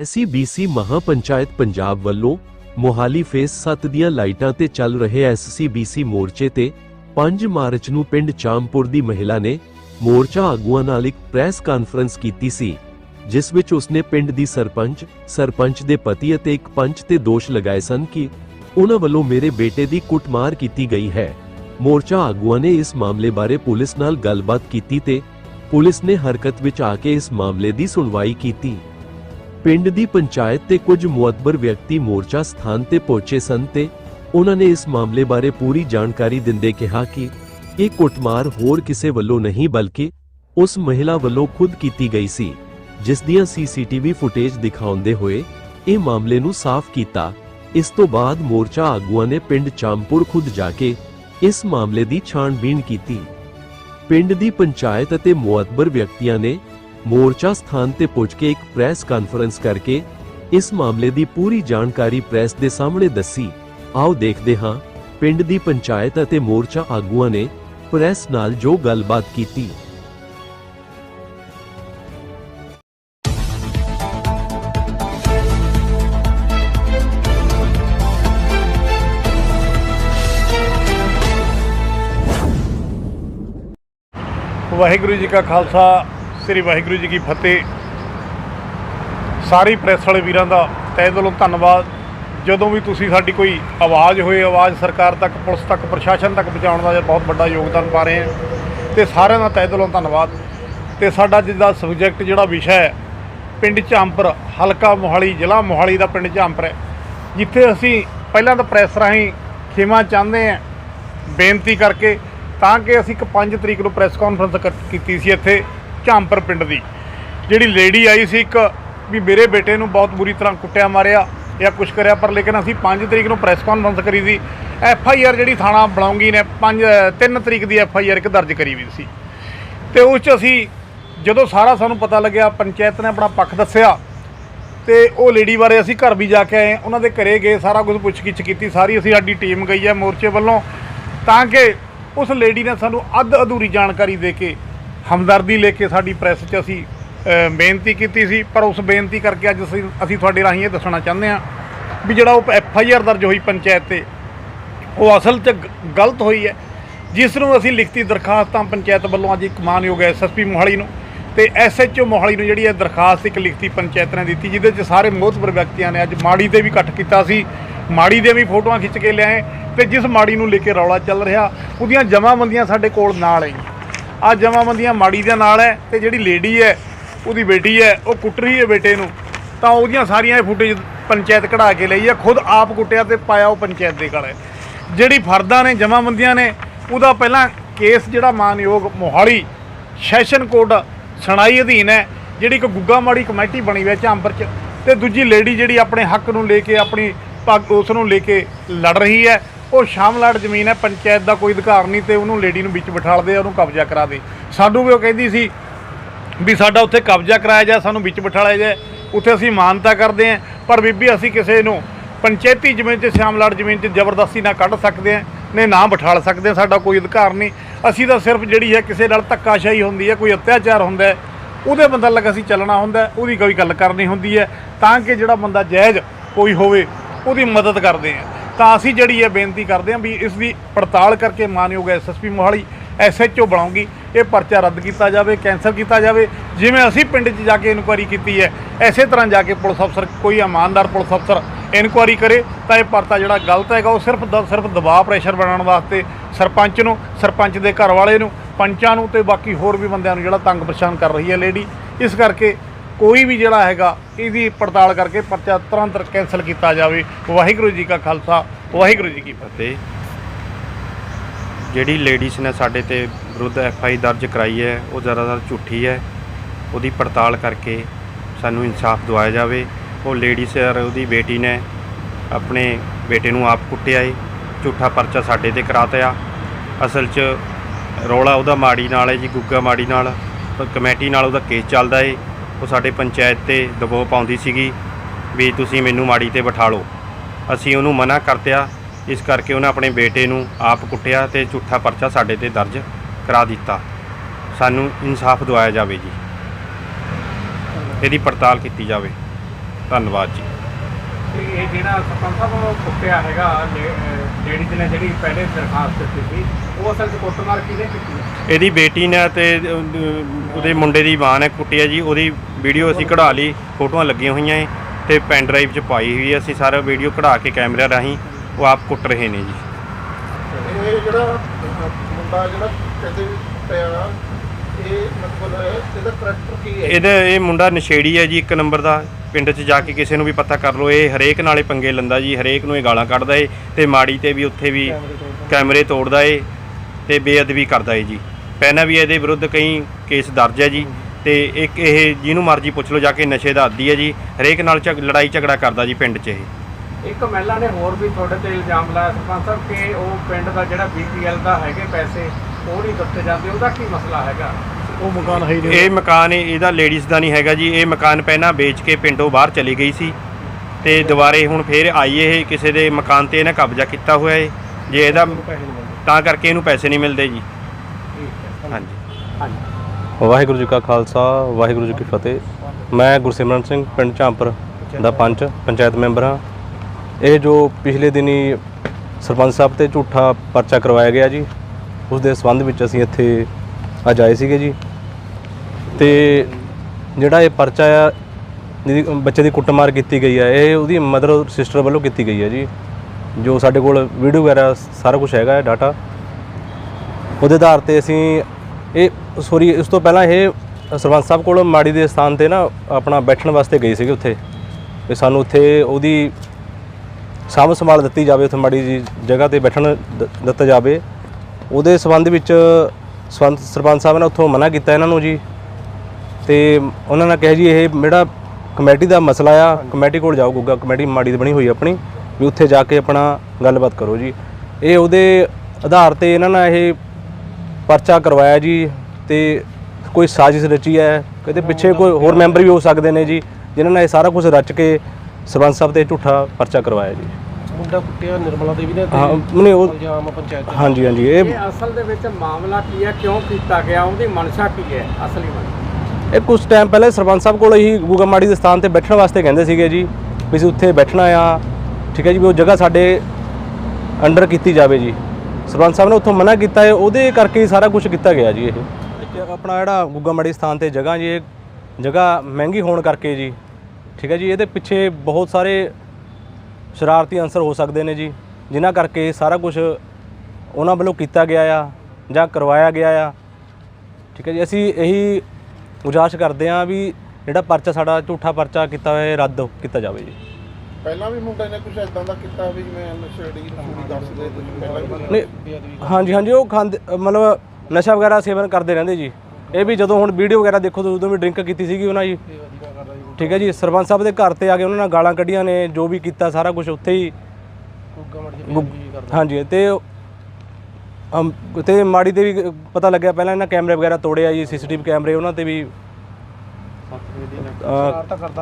SCBC mahapanchayat Punjab ਵੱਲੋਂ Mohali face 7 ਦੀਆਂ ਲਾਈਟਾਂ ਤੇ ਚੱਲ ਰਹੇ ਐਸਸੀਬੀਸੀ ਮੋਰਚੇ ਤੇ 5 ਮਾਰਚ ਨੂੰ ਪਿੰਡ ਚਾਮਪੁਰ ਦੀ ਮਹਿਲਾ ਨੇ ਮੋਰਚਾ ਆਗੂਆਂ ਨਾਲ ਇੱਕ ਪ੍ਰੈਸ ਕਾਨਫਰੰਸ ਕੀਤੀ ਸੀ, ਜਿਸ ਵਿੱਚ ਉਸਨੇ ਪਿੰਡ ਦੀ ਸਰਪੰਚ ਸਰਪੰਚ ਦੇ ਪਤੀ ਅਤੇ ਇੱਕ ਪੰਚ ਤੇ ਦੋਸ਼ ਲਗਾਏ ਸਨ ਕਿ ਉਹਨਾਂ ਵੱਲੋਂ ਮੇਰੇ ਬੇਟੇ ਦੀ ਕੁੱਟਮਾਰ ਕੀਤੀ ਗਈ ਹੈ। ਮੋਰਚਾ ਆਗੂਆਂ ਨੇ ਇਸ ਮਾਮਲੇ ਬਾਰੇ ਪੁਲਿਸ ਨਾਲ ਗੱਲਬਾਤ ਕੀਤੀ ਤੇ ਪੁਲਿਸ ਨੇ ਹਰਕਤ ਵਿੱਚ ਆ ਕੇ ਇਸ ਮਾਮਲੇ ਦੀ ਸੁਣਵਾਈ ਕੀਤੀ। ਪਿੰਡ ਦੀ ਪੰਚਾਇਤ ਤੇ ਕੁਝ ਮੁਅੱਤਬਰ ਵਿਅਕਤੀ ਮੋਰਚਾ ਸਥਾਨ ਤੇ ਪਹੁੰਚੇ ਸਨ ਤੇ ਉਹਨਾਂ ਨੇ ਇਸ ਮਾਮਲੇ ਬਾਰੇ ਪੂਰੀ ਜਾਣਕਾਰੀ ਦਿੰਦੇ ਕਿਹਾ ਕਿ ਇਹ ਕੁੱਟਮਾਰ ਹੋਰ ਕਿਸੇ ਵੱਲੋਂ ਨਹੀਂ ਬਲਕਿ ਉਸ ਮਹਿਲਾ ਵੱਲੋਂ ਖੁਦ ਕੀਤੀ ਗਈ ਸੀ, ਜਿਸ ਦੀਆਂ ਸੀਸੀਟੀਵੀ ਫੁਟੇਜ ਦਿਖਾਉਂਦੇ ਹੋਏ ਇਹ ਮਾਮਲੇ ਨੂੰ ਸਾਫ਼ ਕੀਤਾ। ਇਸ ਤੋਂ ਬਾਅਦ ਮੋਰਚਾ ਆਗੂਆਂ ਨੇ ਪਿੰਡ ਚਾਮਪੁਰ ਖੁਦ ਜਾ ਕੇ ਇਸ ਮਾਮਲੇ ਦੀ ਛਾਣਬੀਣ ਕੀਤੀ। ਪਿੰਡ ਦੀ ਪੰਚਾਇਤ ਅਤੇ ਮੁਅਤਬਰ ਵਿਅਕਤੀਆਂ ਨੇ ਮੋਰਚਾ ਸਥਾਨ ਤੇ ਪਹੁੰਚ ਕੇ ਇੱਕ ਪ੍ਰੈਸ ਕਾਨਫਰੰਸ ਕਰਕੇ ਇਸ ਮਾਮਲੇ ਦੀ ਪੂਰੀ ਜਾਣਕਾਰੀ ਪ੍ਰੈਸ ਦੇ ਸਾਹਮਣੇ ਦੱਸੀ। ਆਓ ਦੇਖਦੇ ਹਾਂ, ਪਿੰਡ ਦੀ ਪੰਚਾਇਤ ਅਤੇ ਮੋਰਚਾ ਆਗੂਆਂ ਨੇ ਪ੍ਰੈਸ ਨਾਲ ਜੋ ਗੱਲਬਾਤ ਕੀਤੀ। ਵਾਹਿਗੁਰੂ ਜੀ ਕਾ ਖਾਲਸਾ ਸ੍ਰੀ ਵਾਹਿਗੁਰੂ ਜੀ ਕੀ ਫਤਿਹ। ਸਾਰੀ ਪ੍ਰੈਸ ਵਾਲੇ ਵੀਰਾਂ ਦਾ ਤਹਿ ਦਿਲੋਂ ਧੰਨਵਾਦ। ਜਦੋਂ ਵੀ ਤੁਸੀਂ ਸਾਡੀ ਕੋਈ ਆਵਾਜ਼ ਹੋਏ, ਆਵਾਜ਼ ਸਰਕਾਰ ਤੱਕ, ਪੁਲਿਸ ਤੱਕ, ਪ੍ਰਸ਼ਾਸਨ ਤੱਕ ਪਹੁੰਚਾਉਣ ਦਾ ਬਹੁਤ ਵੱਡਾ ਯੋਗਦਾਨ ਪਾ ਰਹੇ ਹੈ। ਤੇ ਸਾਰਿਆਂ ਦਾ ਤਹਿ ਦਿਲੋਂ ਧੰਨਵਾਦ। ਤੇ ਸਾਡਾ ਜਿੱਦਾਂ ਸਬਜੈਕਟ ਜਿਹੜਾ ਵਿਸ਼ਾ ਹੈ, ਪਿੰਡ ਝਾਂਪਰ, ਹਲਕਾ ਮੋਹਾਲੀ, ਜ਼ਿਲ੍ਹਾ ਮੋਹਾਲੀ ਦਾ ਪਿੰਡ ਝਾਂਪਰ ਹੈ। ਜਿੱਥੇ ਅਸੀਂ ਪਹਿਲਾਂ ਤਾਂ ਪ੍ਰੈਸ ਰਾਹੀਂ ਖਿਮਾ ਚਾਹੁੰਦੇ ਹਾਂ, ਬੇਨਤੀ ਕਰਕੇ ਤਾਂ ਕਿ ਅਸੀਂ ਇੱਕ 5 ਤਰੀਕ ਨੂੰ ਪ੍ਰੈਸ ਕਾਨਫਰੰਸ ਕੀਤੀ ਸੀ ਇੱਥੇ। ਝਾਂਪਰ ਪਿੰਡ ਦੀ। ਜਿਹੜੀ ਲੇਡੀ ਆਈ ਸੀ ਇੱਕ ਵੀ ਮੇਰੇ ਬੇਟੇ ਨੂੰ ਬਹੁਤ ਬੁਰੀ ਤਰ੍ਹਾਂ ਕੁੱਟਿਆ, ਮਾਰਿਆ ਜਾਂ ਕੁਝ ਕਰਿਆ, ਪਰ ਲੇਕਿਨ ਅਸੀਂ 5 ਤਰੀਕ ਨੂੰ ਪ੍ਰੈਸ ਕਾਨਫਰੰਸ ਕਰੀ ਸੀ। ਐਫ ਆਈ ਆਰ ਜਿਹੜੀ ਥਾਣਾ ਬਲੌਂਗੀ ਨੇ 5 3 ਤਰੀਕ ਦੀ ਐਫ ਆਈ ਆਰ ਇੱਕ ਦਰਜ ਕਰੀ ਵੀ ਸੀ। ਤੇ ਉਸ 'ਚ ਅਸੀਂ ਜਦੋਂ ਸਾਰਾ ਸਾਨੂੰ ਪਤਾ ਲੱਗਿਆ, ਪੰਚਾਇਤ ਨੇ ਆਪਣਾ ਪੱਖ ਦੱਸਿਆ ਤੇ ਉਹ ਲੇਡੀ ਬਾਰੇ ਅਸੀਂ ਘਰ ਵੀ ਜਾ ਕੇ ਆਏ, ਉਹਨਾਂ ਦੇ ਘਰੇ ਗਏ, ਸਾਰਾ ਕੁਝ ਪੁੱਛਗਿੱਛ ਕੀਤੀ, ਸਾਰੀ ਅਸੀਂ ਸਾਡੀ ਟੀਮ ਗਈ ਹੈ ਮੋਰਚੇ ਵੱਲੋਂ। ਤਾਂ ਕਿ ਉਸ ਲੇਡੀ ਨੇ ਸਾਨੂੰ ਅੱਧ ਅਧੂਰੀ ਜਾਣਕਾਰੀ ਦੇ ਕੇ ਹਮਦਰਦੀ ਲੈ ਕੇ ਸਾਡੀ ਪ੍ਰੈਸ 'ਚ ਅਸੀਂ ਬੇਨਤੀ ਕੀਤੀ ਸੀ, ਪਰ ਉਸ ਬੇਨਤੀ ਕਰਕੇ ਅੱਜ ਅਸੀਂ ਅਸੀਂ ਤੁਹਾਡੇ ਰਾਹੀਂ ਇਹ ਦੱਸਣਾ ਚਾਹੁੰਦੇ ਹਾਂ ਵੀ ਜਿਹੜਾ ਉਹ ਐਫ ਆਈ ਆਰ ਦਰਜ ਹੋਈ ਪੰਚਾਇਤ ਤੇ, ਉਹ ਅਸਲ 'ਚ ਗ- ਗਲਤ ਹੋਈ ਹੈ। ਜਿਸ ਨੂੰ ਅਸੀਂ ਲਿਖਤੀ ਦਰਖਾਸਤਾਂ ਪੰਚਾਇਤ ਵੱਲੋਂ ਅੱਜ ਇੱਕ ਮਾਨਯੋਗ ਐਸਐਸਪੀ ਮੋਹਾਲੀ ਨੂੰ ਤੇ ਐਸਐਚਓ ਮੋਹਾਲੀ ਨੂੰ ਜਿਹੜੀ ਇਹ ਦਰਖਾਸਤ ਇੱਕ ਲਿਖਤੀ ਪੰਚਾਇਤ ਨੇ ਦਿੱਤੀ, ਜਿਹਦੇ 'ਚ ਸਾਰੇ ਮੋਹਤਬਰ ਵਿਅਕਤੀਆਂ ਨੇ ਅੱਜ ਮਾੜੀ ਤੇ ਵੀ ਇਕੱਠ ਕੀਤਾ ਸੀ, ਮਾੜੀ ਦੇ ਵੀ ਫੋਟੋਆਂ ਖਿੱਚ ਕੇ ਲਿਆਏ ਤੇ ਜਿਸ ਮਾੜੀ ਨੂੰ ਲੈ ਕੇ ਰੌਲਾ ਚੱਲ ਰਿਹਾ, ਉਹਦੀਆਂ ਜਮਾਬੰਦੀਆਂ ਸਾਡੇ ਕੋਲ ਨਾਲ ਹੈ ਆ ਜਮਾਬੰਦੀਆਂ ਮਾੜੀ ਦੇ ਨਾਲ ਹੈ ਤੇ ਜਿਹੜੀ ਲੇਡੀ ਹੈ, ਉਹਦੀ ਬੇਟੀ ਹੈ, ਉਹ ਕੁੱਟ ਰਹੀ ਹੈ ਬੇਟੇ ਨੂੰ। ਤਾਂ ਉਹਦੀਆਂ ਸਾਰੀਆਂ ਇਹ ਫੁਟੇਜ ਪੰਚਾਇਤ ਕਢਾ ਕੇ ਲਈ ਹੈ, ਖੁਦ ਆਪ ਕੁੱਟਿਆ ਤੇ ਪਾਇਆ ਉਹ ਪੰਚਾਇਤ ਦੇ ਗਲ ਹੈ। ਜਿਹੜੀ ਫਰਦਾਂ ਨੇ, ਜਮਾਬੰਦੀਆਂ ਨੇ, ਉਹਦਾ ਪਹਿਲਾਂ ਕੇਸ ਜਿਹੜਾ ਮਾਨਯੋਗ ਮੋਹਾਲੀ ਸੈਸ਼ਨ ਕੋਰਟ ਸੁਣਾਈ ਅਧੀਨ ਹੈ, ਜਿਹੜੀ ਇੱਕ ਗੁੱਗਾ ਮਾੜੀ ਕਮੇਟੀ ਬਣੀ ਹੋਈ ਹੈ ਝਾਂਪਰ ਚ, ਤੇ ਦੂਜੀ ਲੇਡੀ ਜਿਹੜੀ ਆਪਣੇ ਹੱਕ ਨੂੰ ਲੈ ਕੇ ਆਪਣੀ ਪੱਗ ਉਸ ਨੂੰ ਲੈ ਕੇ ਲੜ ਰਹੀ ਹੈ ਉਹ ਸ਼ਾਮਲਾਟ ਜ਼ਮੀਨ ਹੈ, ਪੰਚਾਇਤ ਦਾ ਕੋਈ ਅਧਿਕਾਰ ਨਹੀਂ ਤੇ ਉਹਨੂੰ ਲੇਡੀ ਨੂੰ ਵਿੱਚ ਬਿਠਾਲਦੇ ਆ, ਉਹਨੂੰ ਕਬਜ਼ਾ ਕਰਾ ਦੇ। ਸਾਨੂੰ ਵੀ ਉਹ ਕਹਿੰਦੀ ਸੀ ਵੀ ਸਾਡਾ ਉੱਥੇ ਕਬਜ਼ਾ ਕਰਾਇਆ ਜਾਏ, ਸਾਨੂੰ ਵਿੱਚ ਬਿਠਾਲਿਆ ਜਾਏ। ਉੱਥੇ ਅਸੀਂ ਮਾਨਤਾ ਕਰਦੇ ਹਾਂ, ਪਰ ਬੀਬੀ ਅਸੀਂ ਕਿਸੇ ਨੂੰ ਪੰਚਾਇਤੀ ਜ਼ਮੀਨ 'ਚ ਸ਼ਾਮਲਾਟ ਜ਼ਮੀਨ 'ਚ ਜ਼ਬਰਦਸਤੀ ਨਾ ਕੱਢ ਸਕਦੇ ਹਾਂ, ਨੇ ਨਾ ਬਿਠਾਲ ਸਕਦੇ ਹਾਂ, ਸਾਡਾ ਕੋਈ ਅਧਿਕਾਰ ਨਹੀਂ। ਅਸੀਂ ਤਾਂ ਸਿਰਫ ਜਿਹੜੀ ਹੈ ਕਿਸੇ ਨਾਲ ਧੱਕਾਸ਼ਾਹੀ ਹੁੰਦੀ ਹੈ, ਕੋਈ ਅਤਿਆਚਾਰ ਹੁੰਦਾ ਹੈ, ਉਹਦੇ ਮੁਤਲਕ ਅਸੀਂ ਚੱਲਣਾ ਹੁੰਦਾ ਉਹਦੀ ਕੋਈ ਗੱਲ ਕਰਨੀ ਹੁੰਦੀ ਹੈ, ਤਾਂ ਕਿ ਜਿਹੜਾ ਬੰਦਾ ਜਾਇਜ਼ ਕੋਈ ਹੋਵੇ, ਉਹਦੀ ਮਦਦ ਕਰਦੇ ਹਾਂ। ਤਾਂ ਅਸੀਂ ਜਿਹੜੀ ਹੈ ਬੇਨਤੀ ਕਰਦੇ ਹਾਂ ਵੀ ਇਸ ਦੀ ਪੜਤਾਲ ਕਰਕੇ ਮਾਨਯੋਗ ਐਸਐਸਪੀ ਮੋਹਾਲੀ ਐਸਐਚਓ ਬਣਾਉਂਗੀ। ਇਹ ਪਰਚਾ ਰੱਦ ਕੀਤਾ ਜਾਵੇ, ਕੈਂਸਲ ਕੀਤਾ ਜਾਵੇ। ਜਿਵੇਂ ਅਸੀਂ ਪਿੰਡ 'ਚ ਜਾ ਕੇ ਇਨਕੁਆਇਰੀ ਕੀਤੀ ਹੈ, ਐਸੇ ਤਰ੍ਹਾਂ ਜਾ ਕੇ ਪੁਲਿਸ ਅਫਸਰ, ਕੋਈ ਇਮਾਨਦਾਰ ਪੁਲਿਸ ਅਫਸਰ ਇਨਕੁਆਇਰੀ ਕਰੇ, ਤਾਂ ਇਹ ਪਰਚਾ ਜਿਹੜਾ ਗਲਤ ਹੈਗਾ, ਉਹ ਸਿਰਫ ਦ- ਸਿਰਫ ਦਬਾਅ ਪ੍ਰੈਸ਼ਰ ਬਣਾਉਣ ਵਾਸਤੇ ਸਰਪੰਚ ਨੂੰ, ਸਰਪੰਚ ਦੇ ਘਰ ਵਾਲੇ ਨੂੰ, ਪੰਚਾਂ ਨੂੰ ਤੇ ਬਾਕੀ ਹੋਰ ਵੀ ਬੰਦਿਆਂ ਨੂੰ ਜਿਹੜਾ ਤੰਗ ਪਰੇਸ਼ਾਨ ਕਰ ਰਹੀ ਹੈ ਲੇਡੀ। ਇਸ ਕਰਕੇ ਕੋਈ ਵੀ ਜਿਹੜਾ ਹੈਗਾ, ਇਹਦੀ ਪੜਤਾਲ ਕਰਕੇ ਪਰਚਾ ਤੁਰੰਤ ਕੈਂਸਲ ਕੀਤਾ ਜਾਵੇ। ਵਾਹਿਗੁਰੂ ਜੀ ਕਾ ਖਾਲਸਾ, ਵਾਹਿਗੁਰੂ ਜੀ ਕੀ ਫਤਿਹ। ਜਿਹੜੀ ਲੇਡੀਜ਼ ਨੇ ਸਾਡੇ ਤੇ ਵਿਰੁੱਧ ਐਫ ਆਈ ਦਰਜ ਕਰਾਈ ਹੈ, ਉਹ ਜ਼ਿਆਦਾਤਰ ਝੂਠੀ ਹੈ। ਉਹਦੀ ਪੜਤਾਲ ਕਰਕੇ ਸਾਨੂੰ ਇਨਸਾਫ ਦਿਵਾਇਆ ਜਾਵੇ। ਉਹ ਲੇਡੀਜ਼ ਔਰ ਉਹਦੀ ਬੇਟੀ ਨੇ ਆਪਣੇ ਬੇਟੇ ਨੂੰ ਆਪ ਕੁੱਟਿਆ ਏ। ਝੂਠਾ ਪਰਚਾ ਸਾਡੇ ਤੇ ਕਰਾਤਿਆ। ਅਸਲ 'ਚ ਰੌਲਾ ਉਹਦਾ ਮਾੜੀ ਨਾਲ ਹੈ ਜੀ, ਗੁੱਗਾ ਮਾੜੀ ਨਾਲ। ਕਮੇਟੀ ਨਾਲ ਉਹਦਾ ਕੇਸ ਚੱਲਦਾ ਏ। ਉਹ ਸਾਡੇ ਪੰਚਾਇਤ ਤੇ ਦਬਾਅ ਪਾਉਂਦੀ ਸੀਗੀ ਵੀ ਤੁਸੀਂ ਮੈਨੂੰ ਮਾੜੀ ਤੇ ਬਿਠਾ ਲਓ। ਅਸੀਂ ਉਹਨੂੰ ਮਨਾ ਕਰਤਿਆ, ਇਸ ਕਰਕੇ ਉਹਨੇ ਆਪਣੇ ਬੇਟੇ ਨੂੰ ਆਪ ਕੁੱਟਿਆ ਤੇ ਝੂਠਾ ਪਰਚਾ ਸਾਡੇ ਤੇ ਦਰਜ ਕਰਾ ਦਿੱਤਾ। ਸਾਨੂੰ ਇਨਸਾਫ ਦਿਵਾਇਆ ਜਾਵੇ ਜੀ। ਇਹਦੀ ਪੜਤਾਲ ਕੀਤੀ ਜਾਵੇ। ਧੰਨਵਾਦ ਜੀ। ਇਹ ਜਿਹੜਾ ਸਰਪੰਚ ਸਾਹਿਬ ਕੁੱਟਿਆ ਹੈਗਾ, ਲੇਡੀਜ਼ ਨੇ ਜਿਹੜੀ ਪਹਿਲੇ ਦਰਖਾਸਤ ਦਿੱਤੀ ਸੀ, ਉਹ ਅਸਲ 'ਚ ਕੁੱਟਮਾਰ ਕਿਹਨੇ ਕੀਤੀ ਇਹਦੀ ਬੇਟੀ ਨੇ ਤੇ ਅਹ, ਉਹਦੇ ਮੁੰਡੇ ਦੀ ਮਾਂ ਨੇ ਕੁੱਟਿਆ ਜੀ। ਉਹਦੀ ਵੀਡੀਓ ਅਸੀਂ ਕਢਾ ਲਈ ਫੋਟੋਆਂ ਲੱਗੀਆਂ ਹੋਈਆਂ ਏ ਤੇ ਪੈਨ ਡਰਾਈਵ 'ਚ ਪਾਈ ਹੋਈ ਹੈ। ਅਸੀਂ ਸਾਰਾ ਵੀਡੀਓ ਕਢਾ ਕੇ ਕੈਮਰੇ ਰਾਹੀਂ ਉਹ ਆਪ ਕੁੱਟ ਰਹੇ ਨੇ ਜੀ। ਇਹ ਜਿਹੜਾ ਅਹ, ਮੁੰਡਾ ਜਿਹੜਾ ਕਹਿੰਦੇ ਵੀ ਪਿਆ ਇਹ ਮਤਲਬ ਇਹਦਾ ਕਰੈਕਟਰ ਕੀ ਹੈ? ਇਹਦਾ ਇਹ ਮੁੰਡਾ ਨਸ਼ੇੜੀ ਹੈ ਜੀ ਇੱਕ ਨੰਬਰ ਦਾ। ਪਿੰਡ 'ਚ ਜਾ ਕੇ ਕਿਸੇ ਨੂੰ ਵੀ ਪਤਾ ਕਰ ਲਓ ਇਹ ਹਰੇਕ ਨਾਲੇ ਪੰਗੇ ਲੰਦਾ ਜੀ। ਹਰੇਕ ਨੂੰ ਇਹ ਗਾਲਾਂ ਕੱਢਦਾ ਏ ਤੇ ਮਾੜੀ ਤੇ ਵੀ ਉੱਥੇ ਵੀ ਕੈਮਰੇ ਤੋੜਦਾ ਏ ਤੇ ਬੇਅਦਬੀ ਕਰਦਾ ਏ ਜੀ। ਪਹਿਲਾਂ ਵੀ ਇਹਦੇ ਵਿਰੁੱਧ ਕਈ ਕੇਸ ਦਰਜ ਹੈ ਜੀ ਤੇ ਇੱਕ ਇਹ ਜਿਹਨੂੰ ਮਰਜ਼ੀ ਪੁੱਛ ਲਓ ਜਾ ਕੇ ਨਸ਼ੇ ਦਾ ਆਦੀ ਹੈ ਜੀ ਹਰੇਕ ਨਾਲ ਝਗ ਲੜਾਈ ਝਗੜਾ ਕਰਦਾ ਜੀ ਪਿੰਡ 'ਚ ਇਹ। ਇੱਕ ਮਹਿਲਾ ਨੇ ਹੋਰ ਵੀ ਤੁਹਾਡੇ ਤੇ ਇਲਜ਼ਾਮ ਲਾਇਆ ਸਰਪੰਚ ਸਾਹਿਬ ਕਿ ਉਹ ਪਿੰਡ ਦਾ ਜਿਹੜਾ ਬੀਪੀਐਲ ਦਾ ਹੈਗੇ ਪੈਸੇ ਉਹ ਨਹੀਂ ਦਿੱਤੇ ਜਾਂਦੇ ਉਹਦਾ ਕੀ ਮਸਲਾ ਹੈਗਾ? ਉਹ ਮਕਾਨ ਹੈ ਹੀ ਨਹੀਂ। ਇਹ ਮਕਾਨ ਇਹ- ਇਹਦਾ ਲੇਡੀਜ਼ ਦਾ ਨਹੀਂ ਹੈਗਾ ਜੀ ਇਹ ਮਕਾਨ ਪਹਿਲਾਂ ਵੇਚ ਕੇ ਪਿੰਡੋਂ ਬਾਹਰ ਚਲੀ ਗਈ ਸੀ ਤੇ ਦੁਬਾਰੇ ਹੁਣ ਫੇਰ ਆਈ ਇਹ ਕਿਸੇ ਦੇ ਮਕਾਨ ਤੇ ਇਹਨੇ ਕਬਜ਼ਾ ਕੀਤਾ ਹੋਇਆ ਹੈ ਜੇ ਇਹਦਾ ਤਾਂ ਕਰਕੇ ਇਹਨੂੰ ਪੈਸੇ ਨਹੀਂ ਮਿਲਦੇ ਜੀ। ਵਾਹਿਗੁਰੂ ਜੀ ਕਾ ਖਾਲਸਾ, ਵਾਹਿਗੁਰੂ ਜੀ ਕੀ ਫਤਿਹ। ਮੈਂ ਗੁਰਸਿਮਰਨ ਸਿੰਘ, ਪਿੰਡ ਝਾਂਪਰ ਦਾ ਪੰਚ, ਪੰਚਾਇਤ ਮੈਂਬਰ ਹਾਂ। ਇਹ ਜੋ ਪਿਛਲੇ ਦਿਨੀ ਸਰਪੰਚ ਸਾਹਿਬ ਤੇ ਝੂਠਾ ਪਰਚਾ ਕਰਵਾਇਆ ਗਿਆ ਜੀ, ਉਸ ਦੇ ਸੰਬੰਧ ਵਿੱਚ ਅਸੀਂ ਇੱਥੇ ਅੱਜ ਆਏ ਸੀਗੇ ਜੀ। ਤੇ ਜਿਹੜਾ ਇਹ ਪਰਚਾ ਆ, ਜਿਹਦੀ ਬੱਚੇ ਦੀ ਕੁੱਟਮਾਰ ਕੀਤੀ ਗਈ ਹੈ ਇਹ ਉਹਦੀ ਮਦਰ ਸਿਸਟਰ ਵੱਲੋਂ ਕੀਤੀ ਗਈ ਹੈ ਜੀ, ਜੋ ਸਾਡੇ ਕੋਲ ਵੀਡੀਓ ਵਗੈਰਾ ਸਾਰਾ ਕੁਝ ਹੈਗਾ ਹੈ, ਡਾਟਾ। ਉਹਦੇ ਆਧਾਰ ਤੇ ਅਸੀਂ ਇਹ ਸੋਰੀ, ਇਸ ਤੋਂ ਪਹਿਲਾਂ ਇਹ ਸਰਪੰਚ ਸਾਹਿਬ ਕੋਲ ਮਾੜੀ ਦੇ ਸਥਾਨ ਤੇ ਨਾ ਆਪਣਾ ਬੈਠਣ ਵਾਸਤੇ ਗਏ ਸੀਗੇ ਉੱਥੇ। ਵੀ ਸਾਨੂੰ ਉੱਥੇ ਉਹਦੀ ਸਾਂਭ ਸੰਭਾਲ ਦਿੱਤੀ ਜਾਵੇ, ਉੱਥੇ ਮਾੜੀ ਜੀ ਜਗ੍ਹਾ ਤੇ ਬੈਠਣ ਦ- ਦਿੱਤਾ ਜਾਵੇ। ਉਹਦੇ ਸੰਬੰਧ ਵਿੱਚ ਸੰਬੰਧ, ਸਰਪੰਚ ਸਾਹਿਬ ਨੇ ਉੱਥੋਂ ਮਨਾ ਕੀਤਾ ਇਹਨਾਂ ਨੂੰ ਜੀ। ਤੇ ਉਹਨਾਂ ਨੇ ਕਿਹਾ ਜੀ, ਇਹ ਜਿਹੜਾ ਕਮੇਟੀ ਦਾ ਮਸਲਾ ਆ, ਕਮੇਟੀ ਕੋਲ ਜਾਓ ਗੁੱਗਾ, ਕਮੇਟੀ ਮਾੜੀ ਦੀ ਬਣੀ ਹੋਈ ਆਪਣੀ, ਵੀ ਉੱਥੇ ਜਾ ਕੇ ਆਪਣਾ ਗੱਲਬਾਤ ਕਰੋ ਜੀ। ਇਹ ਉਹਦੇ ਆਧਾਰ ਤੇ ਇਹਨਾਂ ਨੇ ਇਹ ਪਰਚਾ ਕਰਵਾਇਆ ਜੀ ਤੇ ਕੋਈ ਸਾਜ਼ਿਸ਼ ਰਚੀ ਹੈ ਕਿਤੇ ਪਿੱਛੇ ਕੋਈ ਹੋਰ ਮੈਂਬਰ ਵੀ ਹੋ ਸਕਦੇ ਨੇ ਜੀ ਜਿਨ੍ਹਾਂ ਨੇ ਇਹ ਸਾਰਾ ਕੁਝ ਰਚ ਕੇ ਸਰਪੰਚ ਸਾਹਿਬ ਤੇ ਝੂਠਾ ਪਰਚਾ ਕਰਵਾਇਆ ਜੀ। ਮੁੰਡਾ ਕੁੱਟਿਆ ਨਿਰਮਲਾ ਦੇਵੀ ਨੇ ਹਾਂ ਨਹੀਂ ਉਹ ਇਲਜ਼ਾਮ ਪੰਚਾਇਤ ਤੇ ਹਾਂਜੀ ਹਾਂਜੀ ਇਹ ਇਹ ਅਸਲ ਦੇ ਵਿੱਚ ਮਾਮਲਾ ਕੀ ਹੈ ਕਿਉਂ ਕੀਤਾ ਗਿਆ ਉਹਦੀ ਮਨਸ਼ਾ ਕੀ ਹੈ ਅਸਲੀ ਮਨਸ਼ਾ? ਇਹ ਕੁਝ ਟਾਈਮ ਪਹਿਲੇ ਸਰਪੰਚ ਸਾਹਿਬ ਕੋਲ ਹੀ ਗੂਗਾ ਮਾੜੀ ਦੇ ਸਥਾਨ ਤੇ ਬੈਠਣ ਵਾਸਤੇ ਕਹਿੰਦੇ ਸੀਗੇ ਜੀ ਵੀ ਅਸੀਂ ਉੱਥੇ ਬੈਠਣਾ ਆ ਠੀਕ ਹੈ ਜੀ ਵੀ ਉਹ ਜਗ੍ਹਾ ਸਾਡੇ ਅੰਡਰ ਕੀਤੀ ਜਾਵੇ ਜੀ। ਸਰਪੰਚ ਸਾਹਿਬ ਨੇ ਉੱਥੋਂ ਮਨਾ ਕੀਤਾ ਹੈ, ਉਹਦੇ ਕਰਕੇ ਹੀ ਸਾਰਾ ਕੁਝ ਕੀਤਾ ਗਿਆ ਜੀ ਇਹ। ਆਪਣਾ ਜਿਹੜਾ ਗੁੱਗਾ ਮਾੜੀ ਸਥਾਨ ਤੇ ਜਗ੍ਹਾ ਜੀ, ਇਹ ਜਗ੍ਹਾ ਮਹਿੰਗੀ ਹੋਣ ਕਰਕੇ ਜੀ, ਠੀਕ ਹੈ ਜੀ, ਇਹਦੇ ਪਿੱਛੇ ਬਹੁਤ ਸਾਰੇ ਸ਼ਰਾਰਤੀ ਅਨਸਰ ਹੋ ਸਕਦੇ ਨੇ ਜੀ, ਜਿਨ੍ਹਾਂ ਕਰਕੇ ਸਾਰਾ ਕੁਝ ਉਹਨਾਂ ਵੱਲੋਂ ਕੀਤਾ ਗਿਆ ਆ ਜਾਂ ਕਰਵਾਇਆ ਗਿਆ ਆ। ਠੀਕ ਹੈ ਜੀ, ਅਸੀਂ ਇਹੀ ਗੁਜ਼ਾਰਿਸ਼ ਕਰਦੇ ਹਾਂ ਵੀ ਜਿਹੜਾ ਪਰਚਾ ਸਾਡਾ ਝੂਠਾ ਪਰਚਾ ਕੀਤਾ ਹੋਇਆ, ਇਹ ਰੱਦ ਕੀਤਾ ਜਾਵੇ ਜੀ। ਪਹਿਲਾਂ ਵੀ ਮੁੰਡੇ ਨੇ ਕੁਝ ਇਦਾਂ ਦਾ ਕੀਤਾ ਵੀ ਜਿਵੇਂ ਨਸ਼ੇੜੀ ਨਸ਼ੂੜੀ ਦੱਸਦੇ ਤੁਸੀਂ ਪਹਿਲਾਂ ਵੀ ਨਹੀਂ ਹਾਂਜੀ ਹਾਂਜੀ ਉਹ ਖਾਂਦੇ ਮਤਲਬ ਨਸ਼ਾ ਵਗੈਰਾ ਸੇਵਨ ਕਰਦੇ ਰਹਿੰਦੇ ਜੀ। ਇਹ ਵੀ ਜਦੋਂ ਹੁਣ ਵੀਡੀਓ ਵਗੈਰਾ ਦੇਖੋ ਤਾਂ ਉਦੋਂ ਵੀ ਡਰਿੰਕ ਕੀਤੀ ਸੀਗੀ ਉਹਨਾਂ ਜੀ। ਠੀਕ ਹੈ ਜੀ ਸਰਪੰਚ ਸਾਹਿਬ ਦੇ ਘਰ ਤੇ ਆ ਕੇ ਉਹਨਾਂ ਨਾਲ ਗਾਲਾਂ ਕੱਢੀਆਂ ਨੇ ਜੋ ਵੀ ਕੀਤਾ ਸਾਰਾ ਕੁਝ ਉੱਥੇ ਹੀ। ਹਾਂਜੀ ਤੇ ਅਮ, ਤੇ ਮਾੜੀ ਤੇ ਵੀ ਪਤਾ ਲੱਗਿਆ ਪਹਿਲਾਂ ਇਹਨਾਂ ਕੈਮਰੇ ਵਗੈਰਾ ਤੋੜੇ ਆ ਜੀ ਸੀਸੀਟੀਵੀ ਕੈਮਰੇ ਉਹਨਾਂ ਤੇ ਵੀ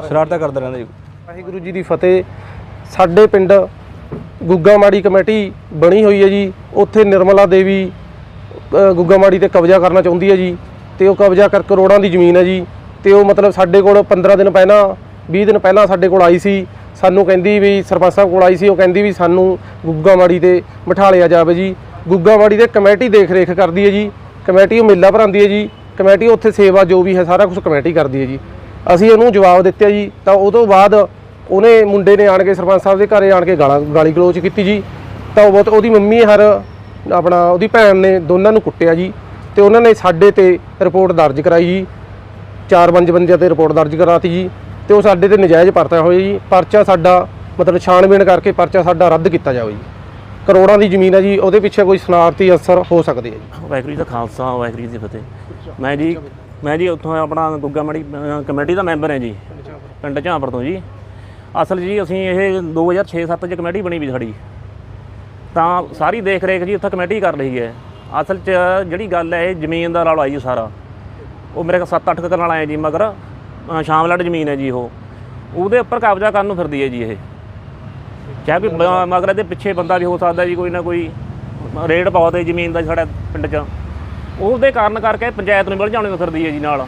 ਸ਼ਰਾਰਤਾਂ ਕਰਦਾ ਰਹਿੰਦਾ ਜੀ। ਵਾਹਿਗੁਰੂ ਜੀ ਦੀ ਫਤਿਹ। ਸਾਡੇ ਪਿੰਡ ਗੁੱਗਾ ਮਾੜੀ ਕਮੇਟੀ ਬਣੀ ਹੋਈ ਹੈ ਜੀ। ਉੱਥੇ ਨਿਰਮਲਾ ਦੇਵੀ ਗੁੱਗਾ ਮਾੜੀ ਤੇ ਕਬਜ਼ਾ ਕਰਨਾ ਚਾਹੁੰਦੀ ਹੈ ਜੀ। ਤੇ ਉਹ ਕਬਜ਼ਾ ਕਰ ਕਰੋੜਾਂ ਦੀ ਜ਼ਮੀਨ ਹੈ ਜੀ। ਤੇ ਉਹ ਮਤਲਬ ਸਾਡੇ ਕੋਲ 15 ਦਿਨ ਪਹਿਲਾਂ 20 ਦਿਨ ਪਹਿਲਾਂ ਸਾਡੇ ਕੋਲ ਆਈ ਸੀ। ਸਾਨੂੰ ਕਹਿੰਦੀ ਵੀ, ਸਰਪੰਚ ਸਾਹਿਬ ਕੋਲ ਆਈ ਸੀ। ਉਹ ਕਹਿੰਦੀ ਵੀ ਸਾਨੂੰ ਗੁੱਗਾ ਮਾੜੀ ਤੇ ਬਿਠਾਲਿਆ ਜਾਵੇ ਜੀ। ਗੁੱਗਾ ਮਾੜੀ ਦੇ ਕਮੇਟੀ ਦੇਖ ਰੇਖ ਕਰਦੀ ਹੈ ਜੀ। ਕਮੇਟੀ ਉਹ ਮੇਲਾ ਭਰਾਉਂਦੀ ਹੈ ਜੀ। ਕਮੇਟੀ ਉੱਥੇ ਸੇਵਾ ਜੋ ਵੀ ਹੈ, ਸਾਰਾ ਕੁਝ ਕਮੇਟੀ ਕਰਦੀ ਹੈ ਜੀ। ਅਸੀਂ ਉਹਨੂੰ ਜਵਾਬ ਦਿੱਤਾ ਜੀ। ਤਾਂ ਉਹ ਤੋਂ ਬਾਅਦ ਉਹਨੇ ਮੁੰਡੇ ਨੇ ਆਣ ਕੇ ਸਰਪੰਚ ਸਾਹਿਬ ਦੇ ਘਰੇ ਆਣ ਕੇ ਗਾਲਾਂ, ਗਾਲੀ ਗਲੋਚ ਕੀਤੀ ਜੀ। ਤਾਂ ਉਹ ਬਹੁਤ ਉਹਦੀ ਮੰਮੀ ਹਰ ਆਪਣਾ ਉਹਦੀ ਭੈਣ ਨੇ ਦੋਨਾਂ ਨੂੰ ਕੁੱਟਿਆ ਜੀ ਤੇ ਉਹਨਾਂ ਨੇ ਸਾਡੇ ਤੇ ਰਿਪੋਰਟ ਦਰਜ ਕਰਾਈ ਜੀ। ਚਾਰ ਪੰਜ ਬੰਦਿਆਂ ਤੇ ਰਿਪੋਰਟ ਦਰਜ ਕਰਾਤੀ ਜੀ ਤੇ ਉਹ ਸਾਡੇ ਤੇ ਨਜਾਇਜ਼ ਪਰਚਾ ਹੋਇਆ ਜੀ। ਪਰਚਾ ਸਾਡਾ ਮਤਲਬ ਛਾਣਬੀਣ ਕਰਕੇ ਪਰਚਾ ਸਾਡਾ ਰੱਦ ਕੀਤਾ ਜਾਵੇ ਜੀ। ਕਰੋੜਾਂ ਦੀ ਜ਼ਮੀਨ ਹੈ ਜੀ, ਉਹਦੇ ਪਿੱਛੇ ਕੋਈ ਸ਼ਨਾਰਤੀ ਅਸਰ ਹੋ ਸਕਦੇ ਆ ਜੀ। ਵਾਹਿਗੁਰੂ ਜੀ ਦਾ ਖਾਲਸਾ, ਵਾਹਿਗੁਰੂ ਜੀ ਦੀ ਫਤਿਹ। ਮੈਂ ਜੀ ਮੈਂ ਜੀ ਉੱਥੋਂ ਆਪਣਾ ਗੁੱਗਾ ਮੜੀ ਕਮੇਟੀ ਦਾ ਮੈਂਬਰ ਹਾਂ ਜੀ। ਪਿੰਡ ਝਾਂਪਰ ਤੋਂ ਜੀ। ਅਸਲ ਜੀ ਅਸੀਂ ਇਹ 2006-7 ਚ ਕਮੇਟੀ ਬਣੀ ਵੀ ਸਾਡੀ। ਤਾਂ ਸਾਰੀ ਦੇਖ ਰੇਖ ਜੀ ਉੱਥੇ ਕਮੇਟੀ ਕਰ ਰਹੀ ਹੈ। ਅਸਲ 'ਚ ਜਿਹੜੀ ਗੱਲ ਹੈ ਇਹ ਜ਼ਮੀਨ ਦਾ ਰੌਲਾ ਜੀ ਸਾਰਾ। ਉਹ ਮੇਰੇ ਕੋਲ 7-8 ਕਰਨ ਵਾਲਾ ਹੈ ਜੀ ਮਗਰ ਅ, ਸ਼ਾਮਲੜ ਜ਼ਮੀਨ ਹੈ ਜੀ ਉਹ। ਉਹਦੇ ਉੱਪਰ ਕਬਜ਼ਾ ਕਰਨ ਨੂੰ ਫਿਰਦੀ ਹੈ ਜੀ ਇਹ। ਚਾਹੇ ਵੀ ਮਗਰ ਇਹਦੇ ਪਿੱਛੇ ਬੰਦਾ ਵੀ ਹੋ ਸਕਦਾ ਜੀ ਕੋਈ ਨਾ ਕੋਈ ਰੇਡ ਬਹੁਤ ਹੈ ਜ਼ਮੀਨ ਦਾ ਸਾਡੇ ਪਿੰਡ 'ਚ। ਉਹਦੇ ਕਾਰਨ ਕਰਕੇ ਪੰਚਾਇਤ ਨੂੰ ਮਿਲ ਜਾਣੇ ਨੂੰ ਫਿਰਦੀ ਹੈ ਜੀ ਨਾਲ।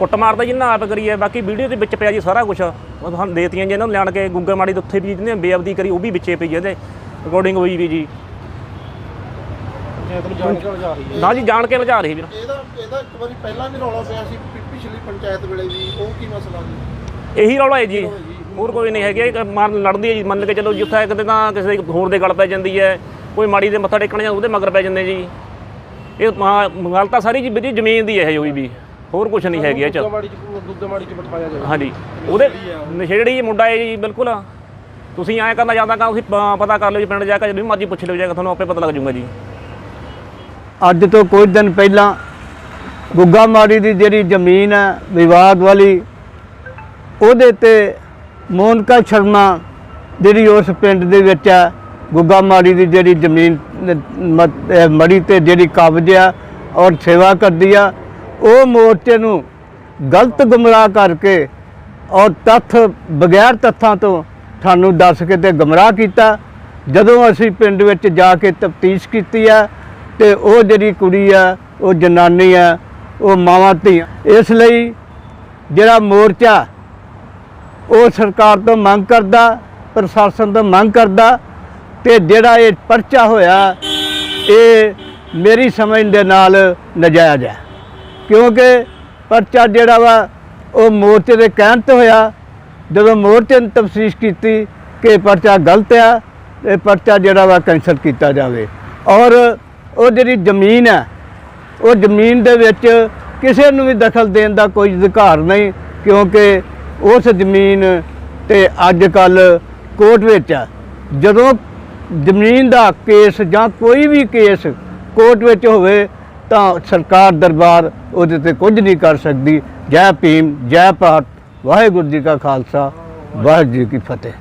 ਕੁੱਟਮਾਰ ਤਾਂ ਜਿੰਨਾ ਆਪ ਕਰੀ ਹੈ ਬਾਕੀ ਵੀਡੀਓ ਦੇ ਵਿੱਚ ਪਿਆ ਜੀ ਸਾਰਾ ਕੁਝ ਸਾਨੂੰ ਦੇਤੀਆਂ ਜੀ ਇਹਨਾਂ ਨੂੰ ਲਿਆਣ ਕੇ ਗੁੱਗਾ ਮਾੜੀ ਦੇ ਉੱਥੇ ਵੀ ਜਿਹਨੇ ਬੇਅਬਦੀ ਕਰੀ ਉਹ ਵੀ ਵਿੱਚੇ ਪਈ ਇਹਦੇ ਰਿਕਾਰਡਿੰਗ ਹੋਈ ਵੀ ਜੀ। ਪੰਚਾਇਤ ਨੂੰ ਜਾਣ ਕੇ ਲਿਜਾ ਰਹੀ ਹੈ। ਨਾ ਜੀ ਜਾਣ ਕੇ ਲਿਜਾ ਰਹੀ ਵੀਰ। ਇਹਦਾ ਇਹਦਾ ਇੱਕ ਵਾਰੀ ਪਹਿਲਾਂ ਵੀ ਰੌਲਾ ਪਿਆ ਸੀ ਪਿਛਲੀ ਪੰਚਾਇਤ ਵੇਲੇ ਵੀ ਉਹ ਕੀ ਮਸਲਾ ਸੀ ਇਹੀ ਰੌਲਾ ਹੈ ਜੀ। ਹੋਰ ਕੋਈ ਨਹੀਂ ਹੈਗਾ ਇਹ ਮਨ ਲੜਦੀ ਹੈ ਜੀ ਮੰਨ ਕੇ ਚਲੋ ਜਿੱਥੇ ਕਿਤੇ ਤਾਂ ਕਿਸੇ ਦੇ ਹੋਰ ਦੇ ਗਲ ਪੈ ਜਾਂਦੀ ਹੈ ਕੋਈ ਮਾੜੀ ਦੇ ਮੱਥਾ ਟੇਕਣ ਜਾਂ ਉਹਦੇ ਮਗਰ ਪੈ ਜਾਂਦੇ ਜੀ। ਇਹ ਗੱਲ ਤਾਂ ਸਾਰੀ ਜੀ ਵੀਰ ਜੀ ਜ਼ਮੀਨ ਦੀ ਹੈ ਹੋਈ ਵੀ। ਹੋਰ ਕੁਝ ਨਹੀਂ ਹੈਗੀ ਇਹ ਚ। ਬਿਠਾਇਆ ਜਾਵੇ। ਹਾਂਜੀ। ਉਹਦੇ ਨਸ਼ੇੜੀ ਜੀ ਮੁੰਡਾ ਹੈ ਜੀ ਬਿਲਕੁਲ ਤੁਸੀਂ ਐਂ ਕਰਨਾ ਜਾਂਦਾ ਤਾਂ ਤੁਸੀਂ ਪਤਾ ਕਰ ਲਿਓ ਜੀ ਪਿੰਡ ਜਾ ਕੇ ਜਦੋਂ ਮਰਜ਼ੀ ਪੁੱਛ ਲਿਓ ਜਾ ਕੇ ਤੁਹਾਨੂੰ ਆਪੇ ਪਤਾ ਲੱਗ ਜਾਊਗਾ ਜੀ। ਅੱਜ ਤੋਂ ਕੁਝ ਦਿਨ ਪਹਿਲਾਂ ਗੁੱਗਾ ਮਾੜੀ ਦੀ ਜਿਹੜੀ ਜ਼ਮੀਨ ਹੈ ਵਿਵਾਦ ਵਾਲੀ ਉਹਦੇ ਤੇ ਮੋਨਕਾ ਸ਼ਰਮਾ ਜਿਹੜੀ ਉਸ ਪਿੰਡ ਦੇ ਵਿੱਚ ਹੈ ਗੁੱਗਾ ਮਾੜੀ ਦੀ ਜਿਹੜੀ ਜ਼ਮੀਨ ਮੜੀ ਤੇ ਜਿਹੜੀ ਕਬਜ਼ ਆ ਔਰ ਸੇਵਾ ਕਰਦੀ ਆ ਉਹ ਮੋਰਚੇ ਨੂੰ ਗਲਤ ਗੁੰਮਰਾਹ ਕਰਕੇ ਔਰ ਤੱਥ ਬਗੈਰ ਤੱਥਾਂ ਤੋਂ ਤੁਹਾਨੂੰ ਦੱਸ ਕੇ ਤੇ ਗੁੰਮਰਾਹ ਕੀਤਾ। ਜਦੋਂ ਅਸੀਂ ਪਿੰਡ ਵਿੱਚ ਜਾ ਕੇ ਤਫਤੀਸ਼ ਕੀਤੀ ਆ ਤੇ ਉਹ ਜਿਹੜੀ ਕੁੜੀ ਆ ਉਹ ਜਨਾਨੀ ਆ ਉਹ ਮਾਵਾਂ ਧੀਆਂ, ਇਸ ਲਈ ਜਿਹੜਾ ਮੋਰਚਾ ਉਹ ਸਰਕਾਰ ਤੋਂ ਮੰਗ ਕਰਦਾ, ਪ੍ਰਸ਼ਾਸਨ ਤੋਂ ਮੰਗ ਕਰਦਾ ਤੇ ਜਿਹੜਾ ਇਹ ਪਰਚਾ ਹੋਇਆ, ਇਹ ਮੇਰੀ ਸਮਝ ਦੇ ਨਾਲ ਨਜਾਇਜ਼ ਹੈ। ਕਿਉਂਕਿ ਪਰਚਾ ਜਿਹੜਾ ਵਾ, ਉਹ ਮੋਰਚੇ ਦੇ ਕਹਿਣ ਤੇ ਹੋਇਆ। ਜਦੋਂ ਮੋਰਚੇ ਨੇ ਤਫਸੀਸ਼ ਕੀਤੀ ਕਿ ਪਰਚਾ ਗਲਤ ਆ ਇਹ ਪਰਚਾ ਜਿਹੜਾ ਵਾ ਕੈਂਸਲ ਕੀਤਾ ਜਾਵੇ। ਔਰ ਉਹ ਜਿਹੜੀ ਜ਼ਮੀਨ ਹੈ ਉਹ ਜ਼ਮੀਨ ਦੇ ਵਿੱਚ ਕਿਸੇ ਨੂੰ ਵੀ ਦਖਲ ਦੇਣ ਦਾ ਕੋਈ ਅਧਿਕਾਰ ਨਹੀਂ, ਕਿਉਂਕਿ ਉਸ ਜ਼ਮੀਨ ਤੇ ਅੱਜ ਕੱਲ ਕੋਰਟ ਵਿੱਚ ਆ। ਜਦੋਂ ਜ਼ਮੀਨ ਦਾ ਕੇਸ ਜਾਂ ਕੋਈ ਵੀ ਕੇਸ ਕੋਰਟ ਵਿੱਚ ਹੋਵੇ ਤਾਂ ਸਰਕਾਰ ਦਰਬਾਰ ਉਹਦੇ ਤੇ ਕੁਝ ਨਹੀਂ ਕਰ ਸਕਦੀ। ਜੈ ਭੀਮ, ਜੈ ਭਾਰਤ। ਵਾਹਿਗੁਰੂ ਜੀ ਕਾ ਖਾਲਸਾ, ਵਾਹਿਗੁਰੂ ਜੀ ਕੀ ਫਤਿਹ।